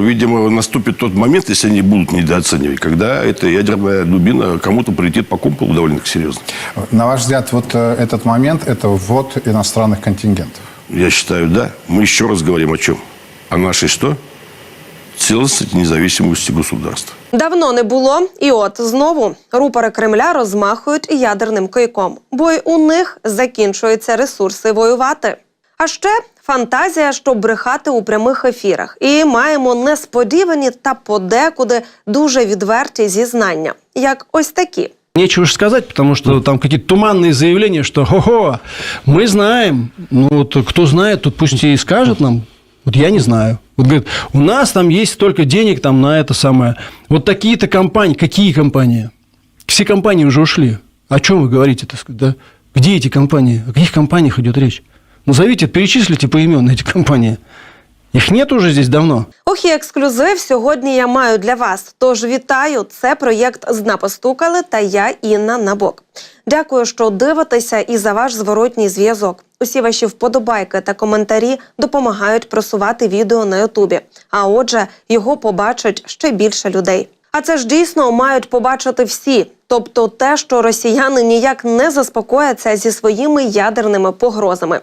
Видимо, наступит тот момент, если они будут недооценивать, когда эта ядерная дубина кому-то прилетит по кумполу довольно серьезно. На ваш взгляд, вот э, этот момент – это ввод иностранных контингентов? Я считаю, да. Мы еще раз говорим о чем? О нашей что? Целостности и независимости государства. Давно не було, і от знову рупори Кремля розмахують ядерним кийком, бо й у них закінчуються ресурси воювати. А ще фантазія, щоб брехати у прямих ефірах, і маємо несподівані та подекуди дуже відверті зізнання, як ось такі. Нечего же сказать, потому что там какие-то туманные заявления, что «Хо-хо, мы знаем». Ну, вот кто знает, тот пусть и скажет нам. Вот я не знаю. Вот говорит, у нас там есть столько денег там на это самое. Вот такие-то компании. Какие компании? Все компании уже ушли. О чем вы говорите, так сказать, да? Где эти компании? О каких компаниях идет речь? Назовите, перечислите поименно эти компании. Их нет уже здесь давно. Ох, і ексклюзив сьогодні я маю для вас. Тож вітаю! Це проєкт «Зна постукали» та я Інна Набок. Дякую, що дивитеся і за ваш зворотній зв'язок. Усі ваші вподобайки та коментарі допомагають просувати відео на Ютубі. А отже, його побачать ще більше людей. А це ж дійсно мають побачити всі. Тобто те, що росіяни ніяк не заспокояться зі своїми ядерними погрозами.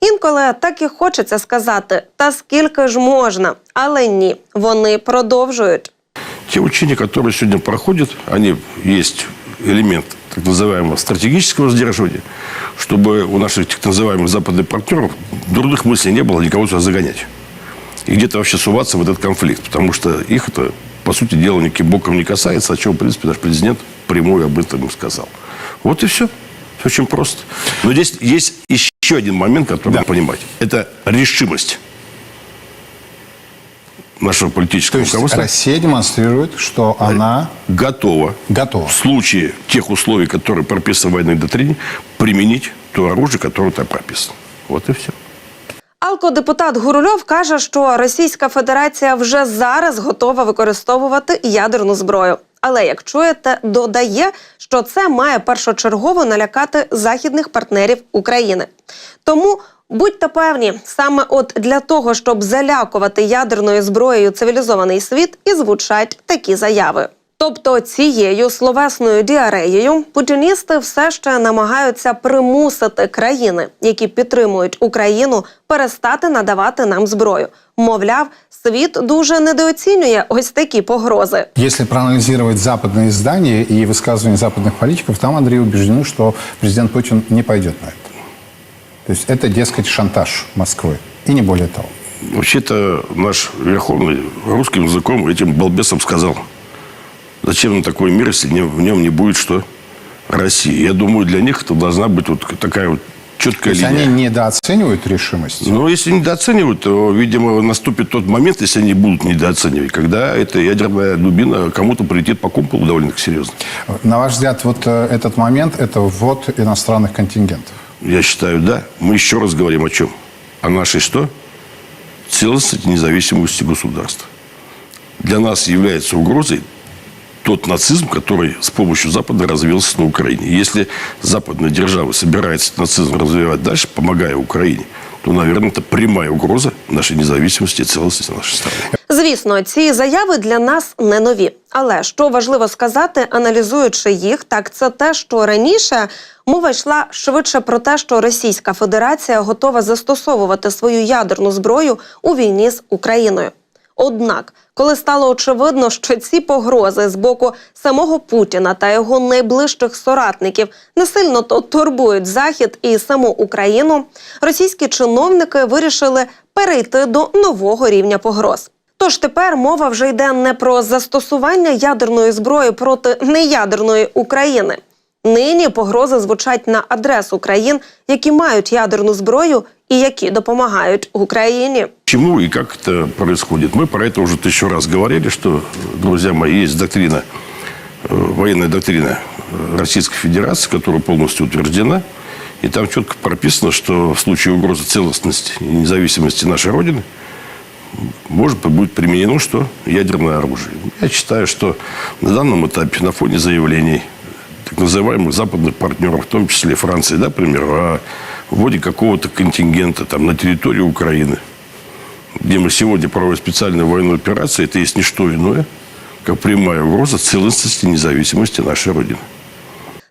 Інколи так і хочеться сказати, та скільки ж можна, але ні, вони продовжують. Те учения, которые сегодня проходят, они есть элемент так называемого стратегического сдерживания, чтобы у наших так называемых западных партнеров дурных мыслей не было никого сюда загонять. И где-то вообще суваться в этот конфликт, потому что их это, по сути дела, никаким боком не касается, о чем, в принципе, наш президент прямой об этом сказал. Вот и все. Все очень просто. Но здесь есть еще один момент, который надо понимать. Это решимость нашего То политического есть руководства Россия демонстрирует, что она готова готова. в случае тех условий, которые прописаны в военной доктрине, применить то оружие, которое там прописано. Вот и все. Алкодепутат Гурульов каже, що Російська Федерація вже зараз готова використовувати ядерну зброю. Але як чуєте, додає, що це має першочергово налякати західних партнерів України. Тому будьте певні, саме от для того, щоб залякувати ядерною зброєю цивілізований світ, і звучать такі заяви. Тобто цією словесною діареєю путіністи все ще намагаються примусити країни, які підтримують Україну, перестати надавати нам зброю. Мовляв, світ дуже недооцінює ось такі погрози. Если проанализировать западные издания и высказывания западных политиков, там Андрей убеждены, что президент Путин не пойдет на это. То есть это, дескать, шантаж Москвы. И не более того. Вообще-то наш Верховный русским языком этим балбесом сказал, зачем нам такой мир, если в нем не будет что? России. Я думаю, для них это должна быть вот такая вот То четкая есть линия. они недооценивают решимость. Но если недооценивают, то, видимо, наступит тот момент, если они будут недооценивать, когда эта ядерная дубина кому-то прилетит по кумполу довольно серьезно. На ваш взгляд, вот э, этот момент – это ввод иностранных контингентов? Я считаю, да. Мы еще раз говорим о чем? О нашей что? Целостности независимости государства. Для нас является угрозой тот нацизм, который с помощью Запада развился на Украине. Если западная держава собирается этот нацизм развивать дальше, помогая Украине, то, наверное, это прямая угроза нашей независимости и целостности нашей страны. Звісно, ці заяви для нас не нові. Але що важливо сказати, аналізуючи їх, так це те, що раніше мова йшла швидше про те, що Російська Федерація готова застосовувати свою ядерну зброю у війні з Україною. Однак, коли стало очевидно, що ці погрози з боку самого Путіна та його найближчих соратників не сильно то турбують Захід і саму Україну, російські чиновники вирішили перейти до нового рівня погроз. Тож тепер мова вже йде не про застосування ядерної зброї проти неядерної України. Нині погрози звучать на адресу країн, які мають ядерну зброю і які допомагають Україні. Почему и как это происходит? Мы про это уже тысячу раз говорили, что, друзья мои, есть доктрина, э, военная доктрина э, Российской Федерации, которая полностью утверждена. И там четко прописано, что в случае угрозы целостности и независимости нашей Родины может быть будет применено что? Ядерное оружие. Я считаю, что на данном этапе, на фоне заявлений так называемых западных партнеров, в том числе Франции, да, к примеру, о вводе какого-то контингента там, на территорию Украины, где мы сегодня проводим специальную военную операцию, это есть не что иное, как прямая угроза целостности и независимости нашей Родины.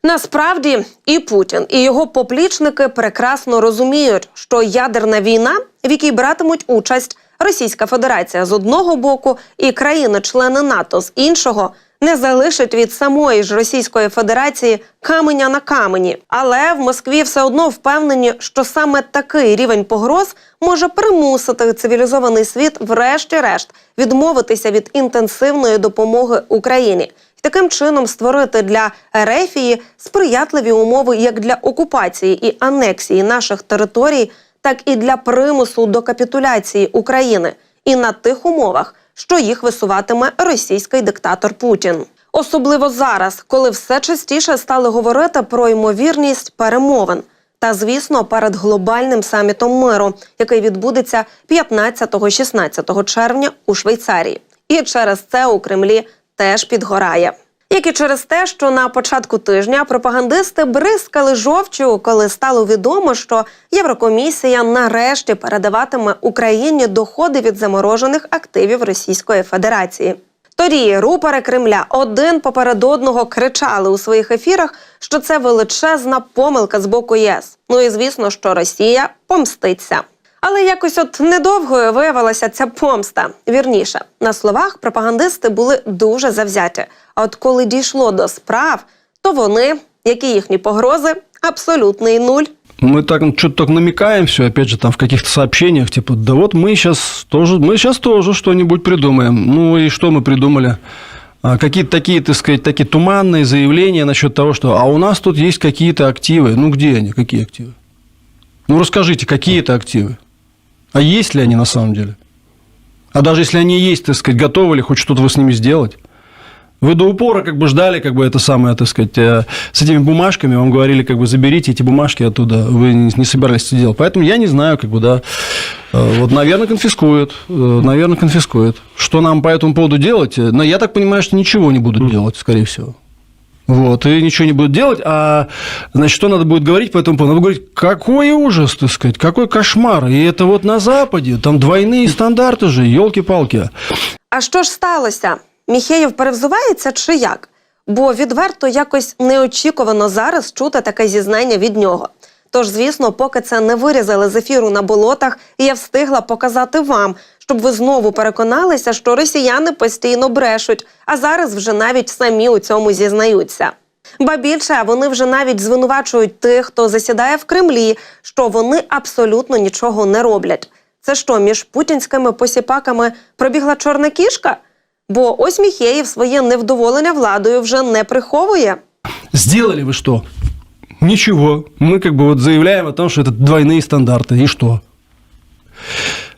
Насправді і Путін, і його поплічники прекрасно розуміють, що ядерна війна, в якій братимуть участь Російська Федерація з одного боку і країни-члени НАТО з іншого, не залишить від самої ж Російської Федерації каменя на камені. Але в Москві все одно впевнені, що саме такий рівень погроз може примусити цивілізований світ, врешті-решт, відмовитися від інтенсивної допомоги Україні. Таким чином створити для Ерефії сприятливі умови як для окупації і анексії наших територій, так і для примусу до капітуляції України, і на тих умовах, що їх висуватиме російський диктатор Путін. Особливо зараз, коли все частіше стали говорити про ймовірність перемовин. Та, звісно, перед глобальним самітом миру, який відбудеться 15-16 червня у Швейцарії. І через це у Кремлі теж підгорає. Як і через те, що на початку тижня пропагандисти бризкали жовчу, коли стало відомо, що Єврокомісія нарешті передаватиме Україні доходи від заморожених активів Російської Федерації. Тоді рупори Кремля один поперед одного кричали у своїх ефірах, що це величезна помилка з боку ЄС. Ну і звісно, що Росія помститься. Але якось от недовгою виявилася ця помста. Вірніше, на словах пропагандисти були дуже завзяті. А от коли дійшло до справ, то вони, які їхні погрози, абсолютний нуль. Мы так ну, что-то только намекаем все, опять же, там в каких-то сообщениях, типа, да вот мы сейчас тоже, мы сейчас тоже что-нибудь придумаем. Ну и что мы придумали? А, Какие-то такие, так сказать, такие туманные заявления насчет того, что а у нас тут есть какие-то активы. Ну где они, какие активы? Ну расскажите, какие это активы? А есть ли они на самом деле? А даже если они есть, так сказать, готовы ли хоть что-то вы с ними сделать? Вы до упора как бы ждали, как бы это самое, так сказать, э, с этими бумажками, вам говорили, как бы заберите эти бумажки оттуда, вы не собирались это делать. Поэтому я не знаю, как бы, да, Э, вот, наверное, конфискуют, э, наверное, конфискуют. Что нам по этому поводу делать? Но я так понимаю, что ничего не будут делать, скорее всего. Вот, и ничего не будут делать, а, значит, что надо будет говорить по этому поводу? Надо говорить, какой ужас, так сказать, какой кошмар. И это вот на Западе, там двойные стандарты же, елки-палки. А що ж сталося? Міхеєв перевзувається чи як? Бо відверто якось неочікувано зараз чути таке зізнання від нього. Тож, звісно, поки це не вирізали з ефіру на болотах, я встигла показати вам, щоб ви знову переконалися, що росіяни постійно брешуть, а зараз вже навіть самі у цьому зізнаються. Ба більше вони вже навіть звинувачують тих, хто засідає в Кремлі, що вони абсолютно нічого не роблять. Це що, між путінськими посіпаками пробігла чорна кішка? Бо ось Міхеєв своє невдоволення владою вже не приховує. Сделали вы что? Ничего. Мы как бы вот заявляем о том, что это двойные стандарты. И что?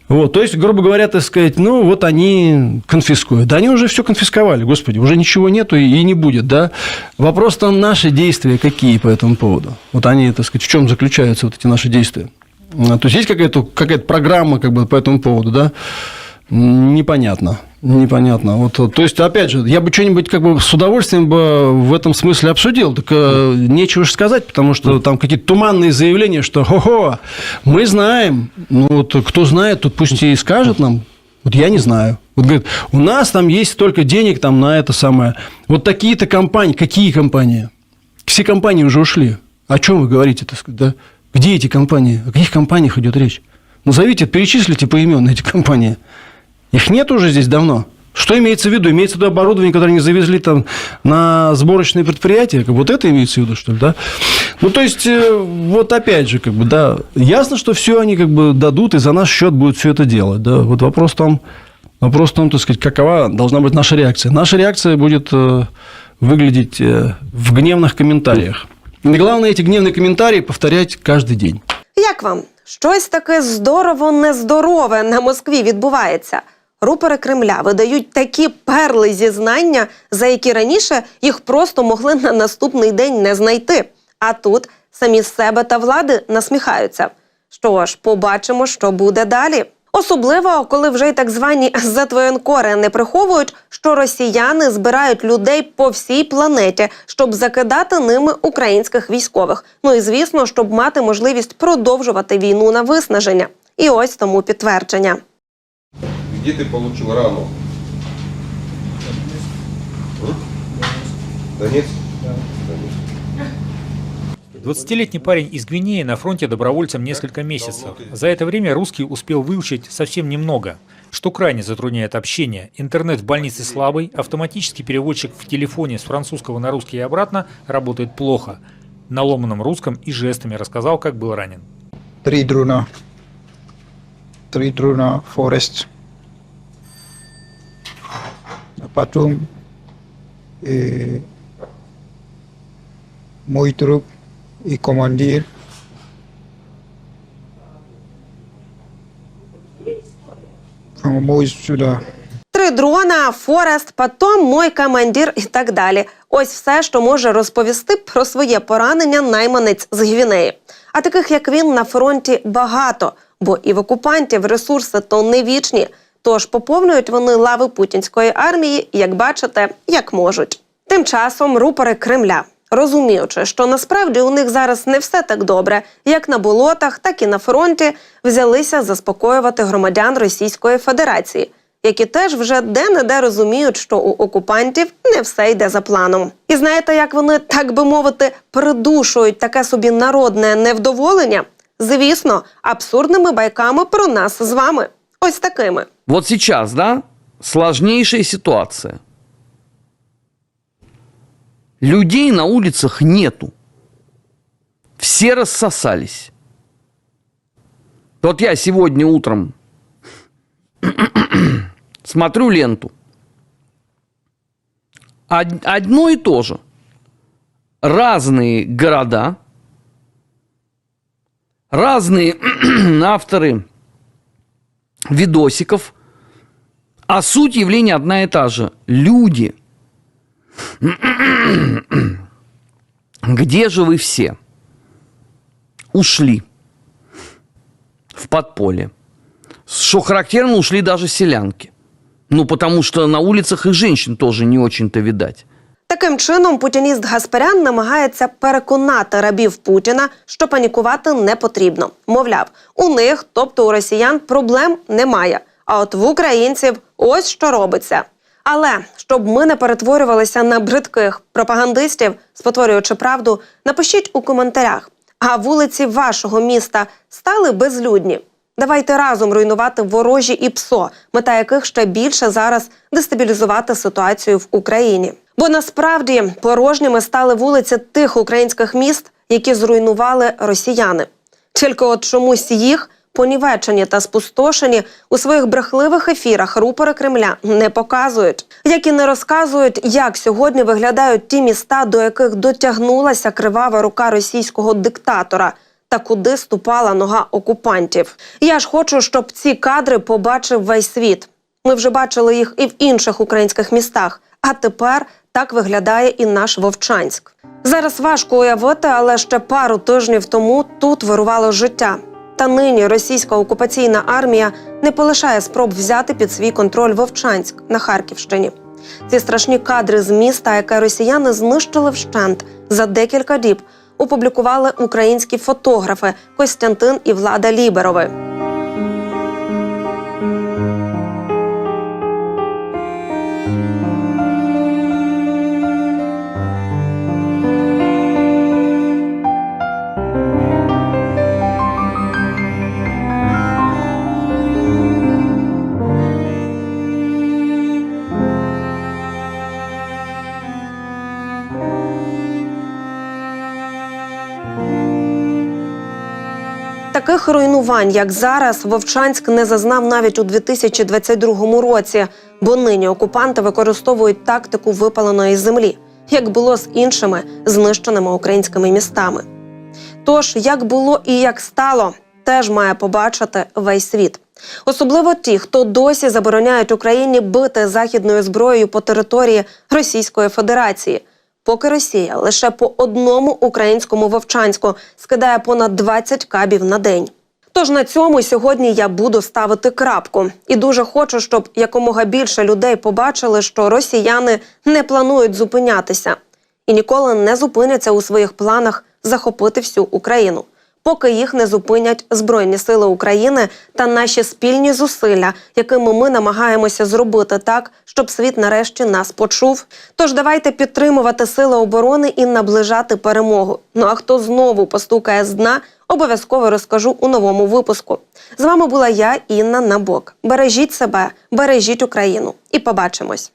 Вот, то есть, грубо говоря, так сказать, ну, вот они конфискуют. Да они уже все конфисковали, господи, уже ничего нету и не будет, да. Вопрос там наши действия какие по этому поводу. Вот они, так сказать, в чем заключаются вот эти наши действия. А, То есть, есть какая-то какая программа как бы по этому поводу, да? Непонятно. Непонятно. Вот, то есть, опять же, я бы что-нибудь как бы с удовольствием бы в этом смысле обсудил, так э, нечего же сказать, потому что там какие-то туманные заявления, что хо-хо, мы знаем, ну вот кто знает, тут пусть и скажет нам, вот я не знаю. Вот говорит, у нас там есть столько денег там на это самое. Вот такие-то компании. Какие компании? Все компании уже ушли. О чем вы говорите, так да? Где эти компании? О каких компаниях идет речь? Назовите, перечислите поименно эти компании. Их нет уже здесь давно. Что имеется в виду? Имеется в виду оборудование, которое они завезли там на сборочные предприятия? Как бы вот это имеется в виду, что ли, да? Ну, то есть, э, вот опять же, как бы, да, ясно, что все они как бы дадут, и за наш счет будут все это делать, да. Вот вопрос в том, вопрос в том, так сказать, какова должна быть наша реакция. Наша реакция будет э, выглядеть э, в гневных комментариях. И главное, эти гневные комментарии повторять каждый день. Як вам? Щось таке здорово нездорове на Москві відбувається. Рупори Кремля видають такі перли зізнання, за які раніше їх просто могли на наступний день не знайти. А тут самі себе та влади насміхаються. Що ж, побачимо, що буде далі. Особливо, коли вже й так звані зетвоєнкори не приховують, що росіяни збирають людей по всій планеті, щоб закидати ними українських військових. Ну і звісно, щоб мати можливість продовжувати війну на виснаження. І ось тому підтвердження. Где ты получил рану? Донецк? Донецк. 20-летний парень из Гвинеи на фронте добровольцем несколько месяцев. За это время русский успел выучить совсем немного, что крайне затрудняет общение. Интернет в больнице слабый, автоматический переводчик в телефоне с французского на русский и обратно работает плохо. На ломаном русском и жестами рассказал, как был ранен. Три Друна. Три Друна Forest. Потом э, мой друг и командир мой сюда. Три дрона, Форест, потом мой командир і так далі. Ось все, що може розповісти про своє поранення найманець з Гвінеї. А таких як він на фронті багато, бо і в окупантів ресурси то не вічні. Тож поповнюють вони лави путінської армії, як бачите, як можуть. Тим часом рупори Кремля, розуміючи, що насправді у них зараз не все так добре, як на болотах, так і на фронті, взялися заспокоювати громадян Російської Федерації, які теж вже де-не-де розуміють, що у окупантів не все йде за планом. І знаєте, як вони, так би мовити, придушують таке собі народне невдоволення? Звісно, абсурдними байками про нас з вами. Ось такими. Вот сейчас, да, сложнейшая ситуация. Людей на улицах нету. Все рассосались. Вот я сегодня утром смотрю ленту. Од- Одно и то же. Разные города, разные авторы видосиков, а суть явления одна и та же. Люди. Где же вы все? Ушли в подполье. Что характерно, ушли даже селянки. Ну, потому что на улицах и женщин тоже не очень-то видать. Таким чином, путініст Гаспарян намагається переконати рабів Путіна, що панікувати не потрібно. Мовляв, у них, тобто у росіян, проблем немає. А от в українців ось що робиться. Але щоб ми не перетворювалися на бридких пропагандистів, спотворюючи правду, напишіть у коментарях. А вулиці вашого міста стали безлюдні. Давайте разом руйнувати ворожі і ПСО, мета яких ще більше зараз дестабілізувати ситуацію в Україні. Бо насправді порожніми стали вулиці тих українських міст, які зруйнували росіяни. Тільки от чомусь їх понівечені та спустошені у своїх брехливих ефірах рупори Кремля не показують, як і не розказують, як сьогодні виглядають ті міста, до яких дотягнулася кривава рука російського диктатора. Та куди ступала нога окупантів? Я ж хочу, щоб ці кадри побачив весь світ. Ми вже бачили їх і в інших українських містах. А тепер так виглядає і наш Вовчанськ. Зараз важко уявити, але ще пару тижнів тому тут вирувало життя. Та нині російська окупаційна армія не полишає спроб взяти під свій контроль Вовчанськ на Харківщині. Ці страшні кадри з міста, яке росіяни знищили вщент за декілька діб, опублікували українські фотографи Костянтин і Влада Ліберови. Таких руйнувань, як зараз, Вовчанськ не зазнав навіть у 2022 році, бо нині окупанти використовують тактику випаленої землі, як було з іншими знищеними українськими містами. Тож, як було і як стало, теж має побачити весь світ. Особливо ті, хто досі забороняють Україні бити західною зброєю по території Російської Федерації, поки Росія лише по одному українському вовчанську скидає понад 20 кабів на день. Тож на цьому сьогодні я буду ставити крапку, і дуже хочу, щоб якомога більше людей побачили, що росіяни не планують зупинятися і ніколи не зупиняться у своїх планах захопити всю Україну. Поки їх не зупинять Збройні Сили України та наші спільні зусилля, якими ми намагаємося зробити так, щоб світ нарешті нас почув. Тож давайте підтримувати сили оборони і наближати перемогу. Ну а хто знову постукає з дна, обов'язково розкажу у новому випуску. З вами була я, Інна Набок. Бережіть себе, бережіть Україну і побачимось.